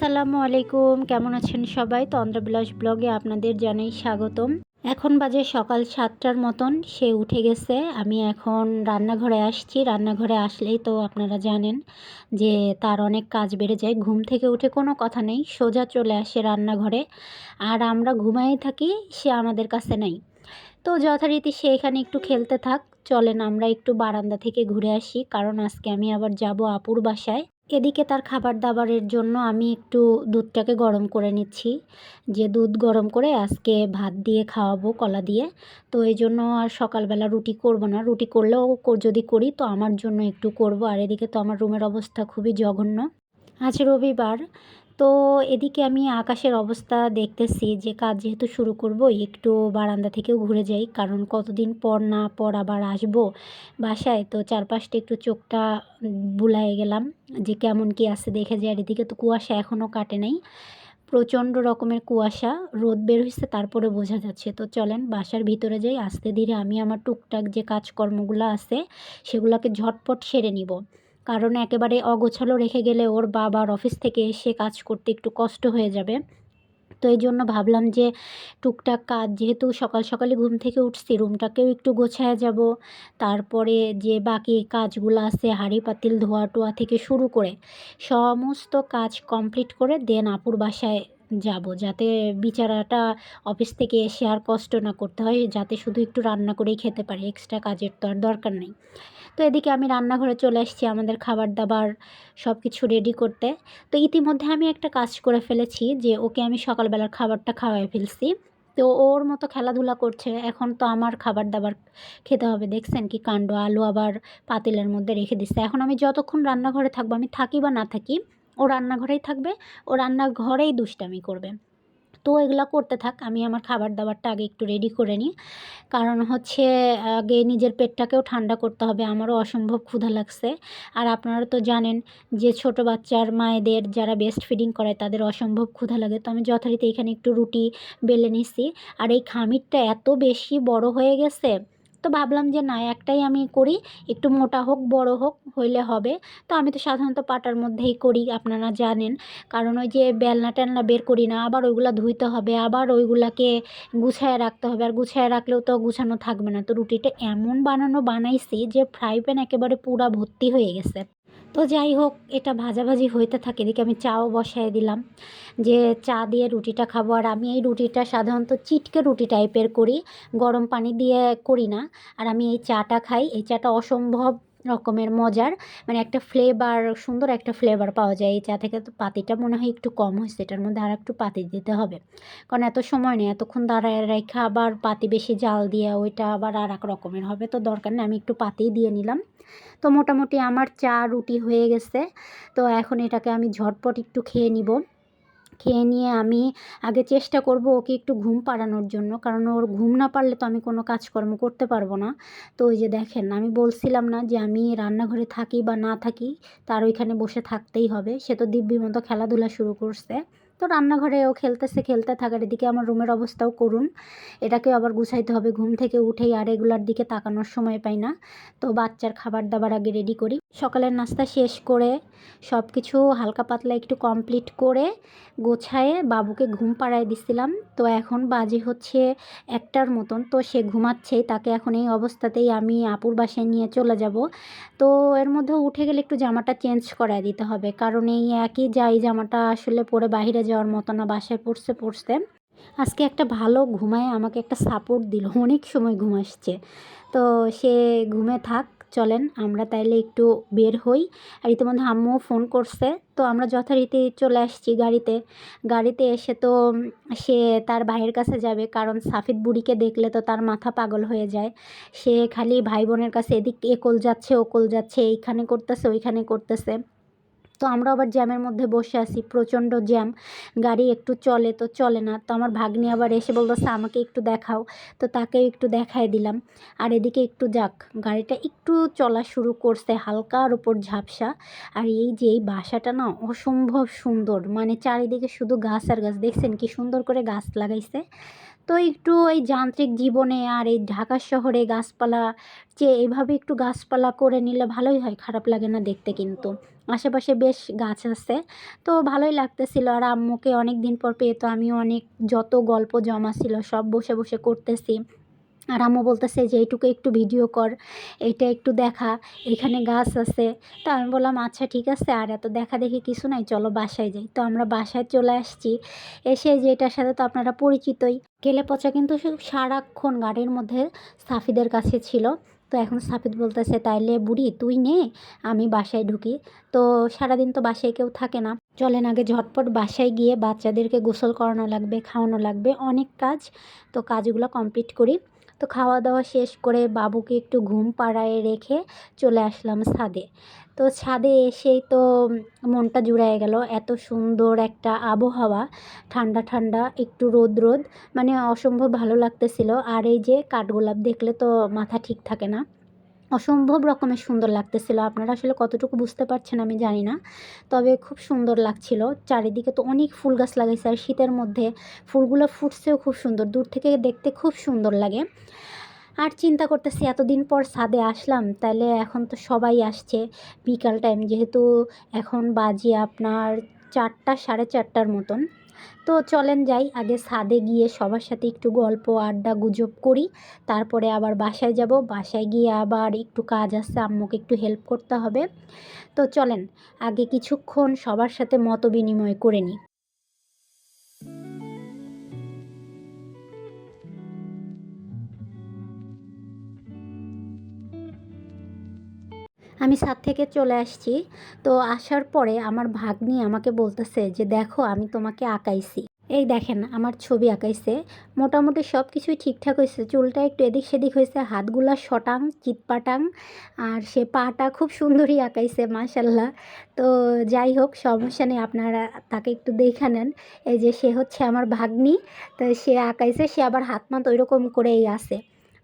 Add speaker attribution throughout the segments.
Speaker 1: আসসালামু আলাইকুম। কেমন আছেন সবাই? তন্দ্রবিলাস ব্লগে আপনাদের জানাই স্বাগতম। এখন বাজে সকাল সাতটার মতন, সে উঠে গেছে। আমি এখন রান্নাঘরে আসছি। রান্নাঘরে আসলেই তো আপনারা জানেন যে তার অনেক কাজ বেড়ে যায়। ঘুম থেকে উঠে কোনো কথা নেই, সোজা চলে আসে রান্নাঘরে। আর আমরা ঘুমাই থাকি, সে আমাদের কাছে নাই। তো যথারীতি সে এখানে একটু খেলতে থাক। চলেন আমরা একটু বারান্দা থেকে ঘুরে আসি। কারণ আজকে আমি আবার যাব আপুর বাসায়। এদিকে তার খাবার দাবারের জন্য আমি একটু দুধটাকে গরম করে নিচ্ছি। যে দুধ গরম করে আজকে ভাত দিয়ে খাওয়াবো, কলা দিয়ে। তো এই জন্য আর সকালবেলা রুটি করব না। রুটি করলেও কর- যদি করি তো আমার জন্য একটু করব। আর এদিকে তো আমার রুমের অবস্থা খুবই জঘন্য। আজ রবিবার তো এদিকে আমি আকাশের অবস্থা দেখতেছি, যে কাজ যেহেতু শুরু করব, একটু বারান্দা থেকেও ঘুরে যাই। কারণ কতদিন পর না পর আবার আসব বাসায়, তো চারপাশটা একটু চোখটা বুলায়ে গেলাম যে কেমন কি আছে দেখে যায় আর এদিকে তো কুয়াশা এখনও কাটে নাই, প্রচণ্ড রকমের কুয়াশা, রোদ বের হয়েছে তারপরে বোঝা যাচ্ছে। তো চলেন বাসার ভিতরে যাই, আস্তে ধীরে আমি আমার টুকটাক যে কাজকর্মগুলো আছে, সেগুলোকে ঝটপট সেরে নিব। কারণ একেবারে অগোছালো রেখে গেলে ওর বাবার অফিস থেকে এসে কাজ করতে একটু কষ্ট হয়ে যাবে। তো এই জন্য ভাবলাম যে টুকটাক কাজ, যেহেতু সকাল সকালে ঘুম থেকে উঠছি, রুমটাকেও একটু গোছায় যাব। তারপরে যে বাকি কাজগুলো আছে, হাঁড়ি, পাতিল, ধোয়া টোয়া থেকে শুরু করে সমস্ত কাজ কমপ্লিট করে দেন আপুর বাসায় যাব, যাতে বিচারাটা অফিস থেকে এসে আর কষ্ট না করতে হয়, যাতে শুধু একটু রান্না করেই খেতে পারে, এক্সট্রা কাজের তো আর দরকার নেই। তো এদিকে আমি রান্নাঘরে চলে এসেছি আমাদের খাবার দাবার সব কিছু রেডি করতে। তো ইতিমধ্যে আমি একটা কাজ করে ফেলেছি যে ওকে আমি সকালবেলার খাবারটা খাওয়াই ফেলছি। তো ওর মতো খেলাধুলা করছে, এখন তো আমার খাবার দাবার খেতে হবে। দেখছেন কি কাণ্ড, আলু আবার পাতিলের মধ্যে রেখে দিচ্ছে। এখন আমি যতক্ষণ রান্নাঘরে থাকব, আমি থাকি বা না থাকি, ও রান্নাঘরেই থাকবে, ও রান্নাঘরেই দুষ্টামি করবে। তো এগুলো করতে থাক, আমি আমার খাবার দাবারটা আগে একটু রেডি করে নিই। কারণ হচ্ছে, আগে নিজের পেটটাকেও ঠান্ডা করতে হবে, আমারও অসম্ভব ক্ষুধা লাগছে। আর আপনারা তো জানেন যে ছোট বাচ্চার মায়েদের যারা বেস্ট ফিডিং করে তাদের অসম্ভব ক্ষুধা লাগে। তো আমি যথারীতি এখানে একটু রুটি বেলে নিছি। আর এই খামিরটা এত বেশি বড় হয়ে গেছে তো ভাবলাম যে না, একটাই আমি করি, একটু মোটা হোক, বড় হোক, হইলে হবে। তো আমি তো সাধারণত পাটার মধ্যেই করি, আপনারা জানেন। কারণ ওই যে বেলনা টেলনা বের করি না, আবার ওইগুলো ধুইতে হবে, আবার ওইগুলাকে গুছায় রাখতে হবে। আর গুছায় রাখলেও তো গুছানো থাকবে না। তো রুটিটা এমন বানানো বানাইছি যে ফ্রাই প্যান একেবারে পুরা ভর্তি হয়ে গেছে। তো যাই হোক, এটা ভাজাভাজি হইতে থাকে। এদিকে আমি চাও বসায় দিলাম যে চা দিয়ে রুটিটা খাব। আর আমি এই রুটিটা সাধারণত চিটকে রুটি টাইপের করি, গরম পানি দিয়ে করি না। আর আমি এই চাটা খাই। এই চাটা অসম্ভব রকমের মজার মানে একটা ফ্লেভার সুন্দর একটা ফ্লেভার পাওয়া যায়। এই চা থেকে তো পাতিটা মনে হয় একটু কম হয়েছে এটার মধ্যে আর একটু পাতি দিতে হবে। কারণ এত সময় নেই, এতক্ষণ দাঁড়ায় রেখে আবার পাতি বেশি জাল দিয়ে ওইটা আবার আর এক রকমের হবে। তো দরকার নেই, আমি একটু পাতিই দিয়ে নিলাম। তো মোটামুটি আমার চা রুটি হয়ে গেছে। তো এখন এটাকে আমি ঝটপট একটু খেয়ে নিব। খেয়ে নিয়ে আমি আগে চেষ্টা করব ওকে একটু ঘুম পাড়ানোর জন্য। কারণ ওর ঘুম না পারলে তো আমি কোনো কাজকর্ম করতে পারব না। তো ওই যে দেখেন, আমি বলছিলাম না যে আমি রান্নাঘরে থাকি বা না থাকি, তার ওইখানে বসে থাকতেই হবে। সে তো দিব্যি মতো খেলাধুলা শুরু করছে। তো রান্নাঘরে ও খেলতেছে, খেলতে থাকার এদিকে আমার রুমের অবস্থাও করুন। এটাকেও আবার গুছাইতে হবে, ঘুম থেকে উঠেই আর এগুলার দিকে তাকানোর সময় পাই না। তো বাচ্চার খাবার দাবার আগে রেডি করি। সকালের নাস্তা শেষ করে সব কিছু হালকা পাতলা একটু কমপ্লিট করে গোছায়ে বাবুকে ঘুম পাড়ায় দিছিলাম। তো এখন বাজে হচ্ছে একটার মতন, তো সে ঘুমাচ্ছেই তাকে এখন এই অবস্থাতেই আমি আপুর বাসায় নিয়ে চলে যাব। তো এর মধ্যে উঠে গেলে একটু জামাটা চেঞ্জ করায় দিতে হবে, কারণ এই একই যাই জামাটা আসলে পরে বাইরে যাওয়ার মতো না, বাসায় পড়ছে পড়ছে। আজকে একটা ভালো ঘুমায়, আমাকে একটা সাপোর্ট দিল। অনেক সময় ঘুম আসছে। তো সে ঘুমে থাক, চলেন, আমরা তাইলে একটু বের হই। আর ইতিমধ্যে আম্মুও ফোন করছে। তো আমরা যথারীতি চলে আসছি গাড়িতে। গাড়িতে এসে তো সে তার ভাইয়ের কাছে যাবে, কারণ সাফিদ বুড়িকে দেখলে তো তার মাথা পাগল হয়ে যায়। সে খালি ভাই বোনের কাছে এদিক একল যাচ্ছে ওকল যাচ্ছে, এইখানে করতেছে, ওইখানে করতেছে। তো আমরা আবার জ্যামের মধ্যে বসে আছি, প্রচণ্ড জ্যাম। গাড়ি একটু চলে তো চলে না, তো আমার ভাগ্নি আবার এসে বলতেছে আমাকে একটু দেখাও। তো তাকেও একটু দেখায় দিলাম। আর এদিকে একটু যাক, গাড়িটা একটু চলা শুরু করছে, হালকার উপর ঝাপসা। আর এই যে এই বাসাটা না অসম্ভব সুন্দর মানে চারিদিকে শুধু গাছ আর গাছ, দেখছেন কি সুন্দর করে গাছ লাগাইছে। তো একটু ওই যান্ত্রিক জীবনে আর এই ঢাকা শহরে গাছপালা, যে এভাবে একটু গাছপালা করে নিলে ভালোই হয়, খারাপ লাগে না দেখতে কিন্তু। আশেপাশে বেশ গাছ আছে, তো ভালোই লাগতেছিল। আর আম্মুকে অনেক দিন পর পেয়ে তো আমি অনেক, যত গল্প জমা ছিল সব বসে বসে করতেছি। আর আম্মু বলতেছে যে, এইটুকু একটু ভিডিও কর, এইটা একটু দেখা, এখানে গাছ আছে। তো আমি বললাম আচ্ছা ঠিক আছে, আর এত দেখা দেখি কিছু নাই, চলো বাসায় যাই। তো আমরা বাসায় চলে আসছি। এসে যে এটার সাথে তো আপনারা পরিচিতই। কেলে পচা কিন্তু সারাক্ষণ গাড়ির মধ্যে সাফিদের কাছে ছিল। তো এখন সাফিদ বলতেছে, তাইলে বুড়ি, তুই নে, আমি বাসায় ঢুকি। তো সারাদিন তো বাসায় কেউ থাকে না। চলেন আগে ঝটপট বাসায় গিয়ে বাচ্চাদেরকে গোসল করানো লাগবে, খাওয়ানো লাগবে, অনেক কাজ। তো কাজগুলো কমপ্লিট করি। তো খাওয়া দাওয়া শেষ করে বাবুকে একটু ঘুম পাড়ায় রেখে চলে আসলাম ছাদে। তো ছাদে এসেই তো মনটা জুড়ায় গেল, এত সুন্দর একটা আবহাওয়া, ঠান্ডা ঠান্ডা, একটু রোদ রোদ মানে অসম্ভব ভালো লাগতেছিল। আর এই যে কাঠগোলাপ দেখলে তো মাথা ঠিক থাকে না। অসম্ভব রকমের সুন্দর লাগতেছিল। আপনারা আসলে কতটুকু বুঝতে পারছেন আমি জানি না। তবে খুব সুন্দর লাগছিল। চারিদিকে তো অনেক ফুল গাছ লাগাইছে আর শীতের মধ্যে ফুলগুলো ফুটছেও খুব সুন্দর। দূর থেকে দেখতে খুব সুন্দর লাগে। আর চিন্তা করতেছি এতদিন পর সাদে আসলাম তাহলে এখন তো সবাই আসছে বিকাল টাইম যেহেতু এখন বাজে আপনার চারটা, সাড়ে চারটার মতন। তো চলেন যাই, আগে সাদে গিয়ে সবার সাথে একটু গল্প, আড্ডা, গুজব করি। তারপরে আবার বাসায় যাব। বাসায় গিয়ে আবার একটু কাজ আছে, আম্মুকে একটু হেল্প করতে হবে। তো চলেন, আগে কিছুক্ষণ সবার সাথে মত বিনিময় করে নিই। আমি ছাদ থেকে চলে আসছি। তো আসার পরে আমার ভাগ্নি আমাকে বলতেছে যে, দেখো, আমি তোমাকে আঁকাইছি। এই দেখেন, আমার ছবি আঁকাইছে। মোটামুটি সব কিছুই ঠিকঠাক হয়েছে চুলটা একটু এদিক সেদিক হয়েছে হাতগুলা শটাং চিৎপাটাং আর সে পাটা খুব সুন্দরই আঁকাইছে মাশাল্লাহ তো যাই হোক, সমস্যা নেই, আপনারা তাকে একটু দেখে নেন। এই যে, সে হচ্ছে আমার ভাগ্নি। তো সে আঁকাইছে, সে আবার হাত মাত ওইরকম করেই আছে।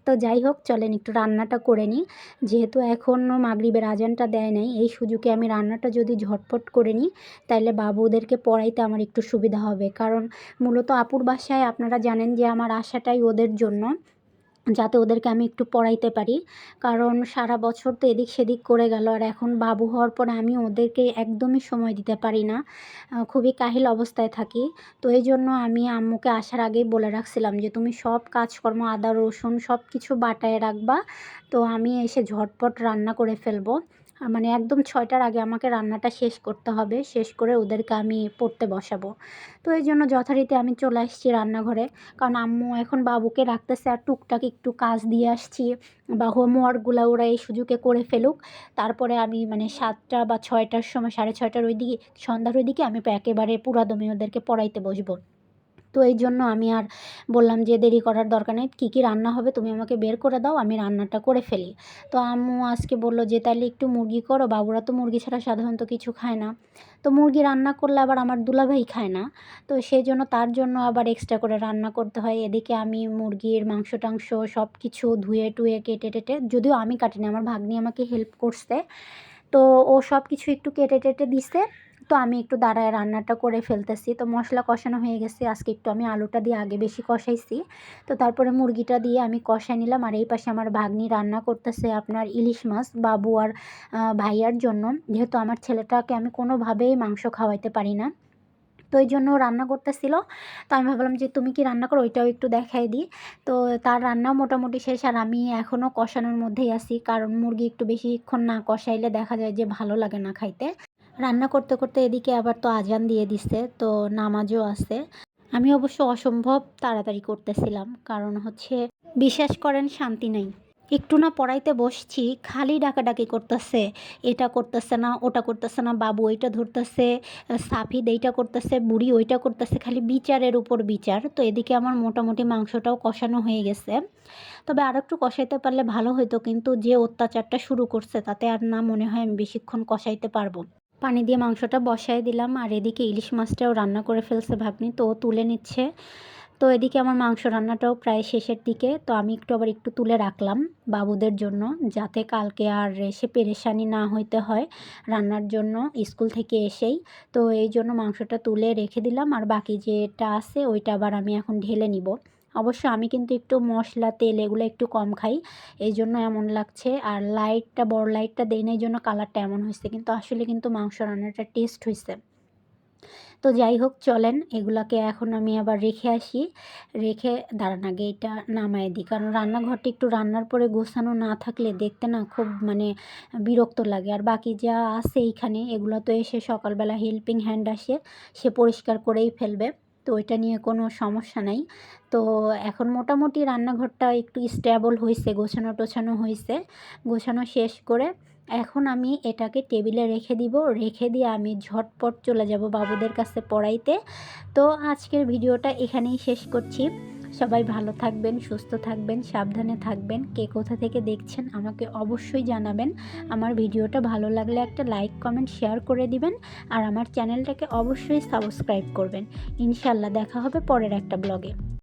Speaker 1: তো যাই হোক, চলেন একটু রান্নাটা করে নিই। যেহেতু এখনও মাগরিবের আজানটা দেয় নাই, এই সুযোগে আমি রান্নাটা যদি ঝটপট করে নিই তাহলে বাবুদেরকে পড়াইতে আমার একটু সুবিধা হবে। কারণ মূলত আপুর বাসায় আপনারা জানেন যে আমার আশাটাই ওদের জন্য। যাতে ওদেরকে আমি একটু পড়াইতে পারি। কারণ সারা বছর তো এদিক সেদিক করে গেল আর এখন বাবু হওয়ার পরে আমি ওদেরকে একদমই সময় দিতে পারি না। খুবই কাহিল অবস্থায় থাকি। তো এই জন্য আমি আম্মুকে আসার আগেই বলে রাখছিলাম যে, তুমি সব কাজকর্ম, আদা, রসুন সব কিছু বাটায় রাখবা। তো আমি এসে ঝটপট রান্না করে ফেলব। মানে একদম ছয়টার আগে আমাকে রান্নাটা শেষ করতে হবে। শেষ করে ওদেরকে আমি পড়তে বসাবো। তো এই জন্য যথারীতি আমি চলে আসছি রান্নাঘরে। কারণ আম্মু এখন বাবুকে রাখতেছে আর টুকটাক একটু কাজ দিয়ে আসছি। বা হোমওয়ার্কগুলো ওরা এই সুযোগে করে ফেলুক। তারপরে আমি মানে সাতটা বা ছয়টার সময়, সাড়ে ছয়টার ওই দিকে সন্ধ্যার ওই দিকে আমি একেবারে পুরাদমে ওদেরকে পড়াইতে বসবো। তো এই জন্য আমি আর বললাম যে, দেরি করার দরকার নেই। কী কী রান্না হবে? তুমি আমাকে বের করে দাও, আমি রান্নাটা করে ফেলি। তো আম্মু আজকে বলল যে তাহলে একটু মুরগি করো। বাবুরা তো মুরগি ছাড়া সাধারণত কিছু খায় না। তো মুরগি রান্না করলে আবার আমার দুলাভাই খায় না। তো সেই জন্য তার জন্য আবার এক্সট্রা করে রান্না করতে হয়। এদিকে আমি মুরগির মাংস টাংস সব কিছু ধুয়ে টুয়ে কেটে টেটে, যদিও আমি কাটিনি, আমার ভাগ্নি আমাকে হেল্প করছে। তো ও সব কিছু একটু কেটে টেটে দিছে। তো আমি একটু দাঁড়ায় রান্নাটা করে ফেলতেছি। তো মশলা কষানো হয়ে গেছে। আজকে একটু আমি আলুটা দিয়ে আগে বেশি কষাইছি। তো তারপরে মুরগিটা দিয়ে আমি কষাই নিলাম। আর এই পাশে আমার ভাগ্নি রান্না করতেছে আপনার ইলিশ মাছ বাবু আর ভাইয়ার জন্য। যেহেতু আমার ছেলেটাকে আমি কোনোভাবেই মাংস খাওয়াইতে পারি না। তো ওই জন্য রান্না করতেছিল। তো আমি ভাবলাম যে, তুমি কি রান্না করো? ওইটাও একটু দেখাই দিই। তো তার রান্নাও মোটামুটি শেষ। আর আমি এখনও কষানোর মধ্যেই আছি। কারণ মুরগি একটু বেশিক্ষণ না কষাইলে দেখা যায় যে ভালো লাগে না খাইতে। রান্না করতে করতে এদিকে আবার তো আজান দিয়ে দিছে, তো নামাজও আছে। আমি অবশ্য অসম্ভব তাড়াতাড়ি করতেছিলাম, কারণ হচ্ছে বিশ্বাস করেন শান্তি নেই। একটু না পড়াইতে বসছি, খালি ডাকাডাকি করতেছে, এটা করতেছে না, ওটা করতেছে না, বাবু ওইটা ধরতেছে, সাফিদ এইটা করতেছে, বুড়ি ওইটা করতেছে, খালি বিচারের উপর বিচার। তো এদিকে আমার মোটামুটি মাংসটাও কষানো হয়ে গেছে। তবে আর একটু কষাইতে পারলে ভালো হতো কিন্তু যে অত্যাচারটা শুরু করছে, তাতে আর না মনে হয় আমি বেশিক্ষণ কষাইতে পারব। পানি দিয়ে মাংসটা বসাই দিলাম। আর এদিকে ইলিশ মাছটাও রান্না করে ফেলছে ভাগ্নি, তো তুলে নিচ্ছে। তো এদিকে আমার মাংস রান্নাটাও প্রায় শেষের দিকে। তো আমি একটু আবার একটু তুলে রাখলাম বাবুদের জন্য, যাতে কালকে আর এসে পেরেশানি না হইতে হয় রান্নার জন্য স্কুল থেকে এসেই। তো এই জন্য মাংসটা তুলে রেখে দিলাম। আর বাকি যেটা আছে, ওইটা আবার আমি এখন ঢেলে নিব। অবশ্য আমি কিন্তু একটু মশলা, তেল এগুলো একটু কম খাই। এই জন্য এমন লাগছে। আর লাইটটা বড় লাইটটা দেই না, এই জন্য কালারটা এমন হয়েছে। কিন্তু আসলে কিন্তু মাংস রান্নাটা টেস্ট হয়েছে। তো যাই হোক, চলেন। এগুলাকে এখন আমি আবার রেখে আসি। রেখে, দাঁড়ান আগে এটা নামায় দিই। কারণ রান্নাঘরটা একটু রান্নার পরে গোছানো না থাকলে দেখতে না খুব মানে বিরক্ত লাগে। আর বাকি যা আছে এইখানে, এগুলো তো এসে সকালবেলা হেল্পিং হ্যান্ড আসে, সে পরিষ্কার করেই ফেলবে। তো এটা নিয়ে কোনো সমস্যা নাই। তো এখন মোটামুটি রান্নাঘরটা একটু স্টেবল হয়েছে গোছানো টোছানো হয়েছে গোছানো শেষ করে এখন আমি এটাকে টেবিলে রেখে দিব। রেখে দিয়ে আমি ঝটপট চলে যাব বাবুদের কাছে পড়াইতে। তো আজকের ভিডিওটা এখানেই শেষ করছি। সবাই ভালো থাকবেন, সুস্থ থাকবেন, সাবধানে থাকবেন। কে কোথা থেকে দেখছেন আমাকে অবশ্যই জানাবেন। আমার ভিডিওটা ভালো লাগলে একটা লাইক কমেন্ট শেয়ার করে দিবেন আর আমার চ্যানেলটাকে অবশ্যই সাবস্ক্রাইব করবেন। ইনশাল্লাহ দেখা হবে পরের একটা ব্লগে